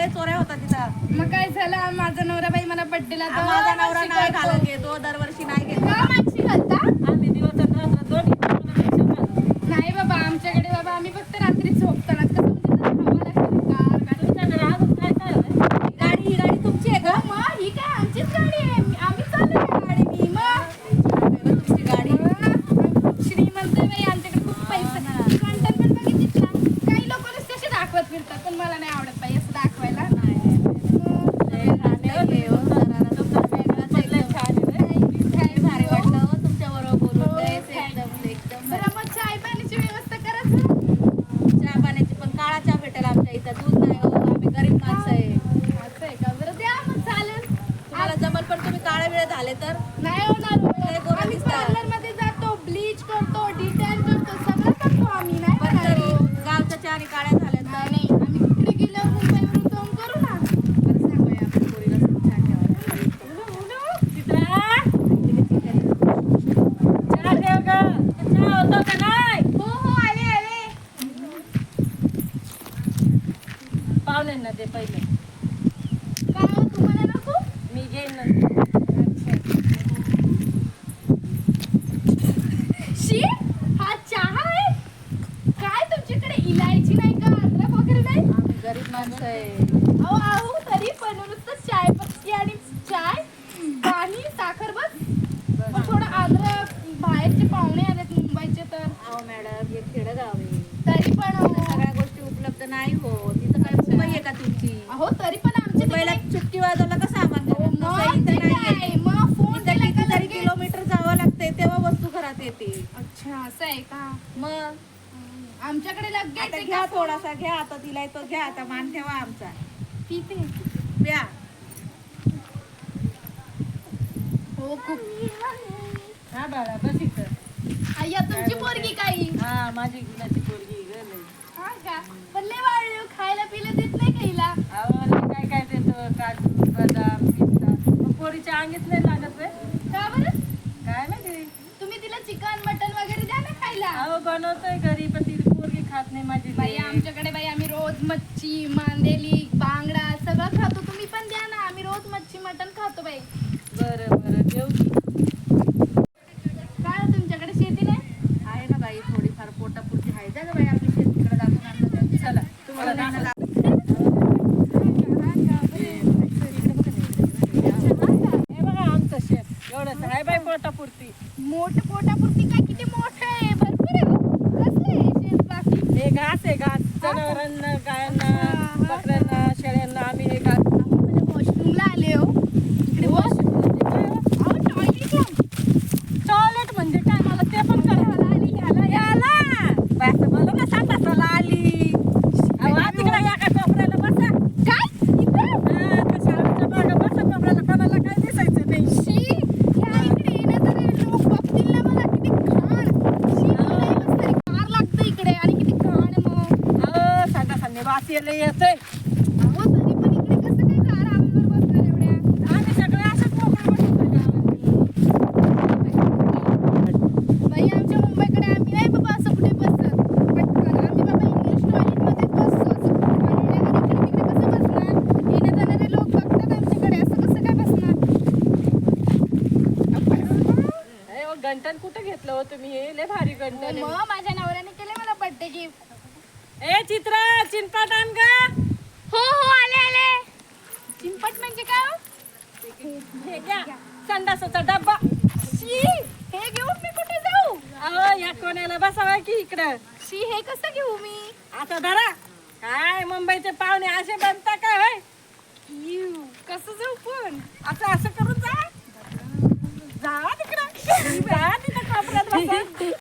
मग? काय झालं? माझा नवरा बाई मला बड्डेला हा, माझा नवरा नाही घालत घेतो दरवर्षी नाही घेतो. घालता आम्ही दिवस आणि रात्र दोन्ही पेक्षा घालतो. नाही बाबा आमच्याकडे बाबा आम्ही फक्त रात्री झोपताना कसं म्हणजे जरा हवा लागते गार गार. तुमच्याकडे अजून काय काय आहे? गाडी ही गाडी तुमची आहे का हो मग ही काय आमचीच गाडी आहे आम्ही चाललो या गाडीनी मग तुमची गाडी मग श्रीमंत बाई आमच्याकडे खूप पैसे कंटन पण बघितलीस ना काही लोक नुसते दाखवत फिरतात पण मला नाही आवडत बाई असं दाखवायला लय घाण आहे हो, जरा तुमचा वेगळाच लय एकदम. छान आहे रे. काय भारी वाटलं हो तुमच्याबरोबर बोलून लयच एकदम एकदम बरं मग चाय पाण्याची व्यवस्था करा जरा. चहा पाण्याची पण काळा चहा इथं दूध नाही हो आम्ही गरीब माणसं आहे. असं आहे का? बरं द्या मग चालेल. तुम्हाला जमल पण तुम्ही काळे वेळ झाले तर. नाही होणार हो. लय गोरं आम्ही दिसतात. पार्लरमध्ये जातो ब्लीच करतो डिटेल करतो सगळं करतो आम्ही नाही पण करणार तरी हो. गावच्या चहा आणि काळ्या झाल्या नाही नाही आम्ही तिकडे गेल्यावर मुंबईवरून जाऊन करू ना बरं सांगूया आपण पोरीला चहा ठेवायला चित्रा चहा ठेव गं. चहा होतो का नाही हो हो आले आले पाहुण्यांना दे पहिले. का तुम्हाला नको? मी घेईन शी हा चहा आहे? काय तुमच्याकडे इलायची नाही का? अद्रक वगैरे नाही? आम्ही गरीब माणसं आहे. अहो अहो तरी पण नुसतं चाय पत्ती आणि चाय पाणी साखर बस. थोडं अद्रक बाहेरचे पाहुणे आलेत मुंबईचे तर अहो मॅडम एक खेडगाव आहे तरी पण इथं अहो, सगळ्या गोष्टी उपलब्ध नाही हो तिथं काय मुंबई आहे का तुमची अहो तरी पण आमच्या तिकडे- चुटकी वाजवला का सामान हो? मग ते काय? फोन इथं केला का तरी लगेच? किलोमीटर जावं लागतंय तेव्हा वस्तू घरात येते. अच्छा असं आहे का? मग? आमच्याकडे लगेच आता घ्या का? थोडासा घ्या. आता दिलाय तो घ्या. आता मान ठेवा आमचा. पिते प्या. हो खूप हा बाळा बस इथं. आय्या तुमची पोरगी काही हा माझी गुलाची पोरगी ग लय. हा का? पण लय वाढले हो, खायला पिलं देत नाही खायला अहो, लय काय काय देतो काजू बदाम पिस्ता. मग पोरीच्या अंगीच नाही लागत रे. का बरं? काय माहिती? तुम्ही तिला चिकन मटन वगैरे द्या ना खायला. अहो बनवतोय घरी पण ती पोरगी खात नाही माझी बाई. आमच्याकडे बाई आम्ही रोज मच्छी मांदेली बांगडा सगळं खातो. तुम्ही पण द्या ना आम्ही रोज मच्छी मटन खातो बाई. बरं बरं. देऊ की. काय हो, तुमच्याकडे शेती नाही आहे ना बाई थोडीफार पोटापुरती आहे जा गं बाई आपली शेतीकडे दाखवून आणलं तर. चला तुम्हाला चला, नाही ना चला. हे बघा आमचं शेत एवढंच आहे बाई पोटापुरती. मोठ पोटापुरती काय किती मोठं आहे? भरपूर आहे हो. कसलं आहे शेत बाकी? हे घास आहे घास. जनावरांना गायांना बकऱ्यांना शेळ्यांना आम्ही हे घास वॉशरूमला आले हो इकडे वॉश अहो टॉयलेट टॉयलेट म्हणजे काय मला ते पण करायला आली याला याला बाई असं बोलू ना संडासाला आली अहो आत इकडे या का कोपऱ्याला बसा काय इथं हा, त्या शाळेच्या मागं बसा कोपऱ्याला कोणाला काय दिसायचं नाही शी ह्या इकडे येण्याचं रे लोक बघतील ना मला किती घाण शी नाही मस्त रे. गार लागतं इकडे आणि किती घाण मग अहो यायला येतोय अहो तरी पण इकडे कसं काय बसणार एवढ्या? आम्ही सगळे असंच मोकळं. बाई आमच्या मुंबईकडे आम्ही नाही बाबा असं कुठे बसत पटकन. आम्ही बाबा इंग्लिश टॉयलेटमध्येच बसतो. असं घाणेरड्या इकडे तिकडे कसं बसणार? येणे जाणारे लोक बघतात आमच्याकडे. असं कसं काय बसणार? गंटन कुठं घेतलं हो तुम्ही? हे लय भारी गंटन आहे. मग माझ्या नवऱ्याने केले मला बर्थडे गिफ्ट ए चित्रा चिनपाट आण ग. हो हो आले आले. चिंपट म्हणजे काय हो? हे घ्या संडासाचा डब्बा. शी हे घेऊन मी कुठे जाऊ? अहो या कोण्याला बसावा की इकडं? शी हे कसं घेऊ मी? आता धरा. काय मुंबईचे पाहुणे असे बनता काय होय? कसं जाऊ पण? असं असं करून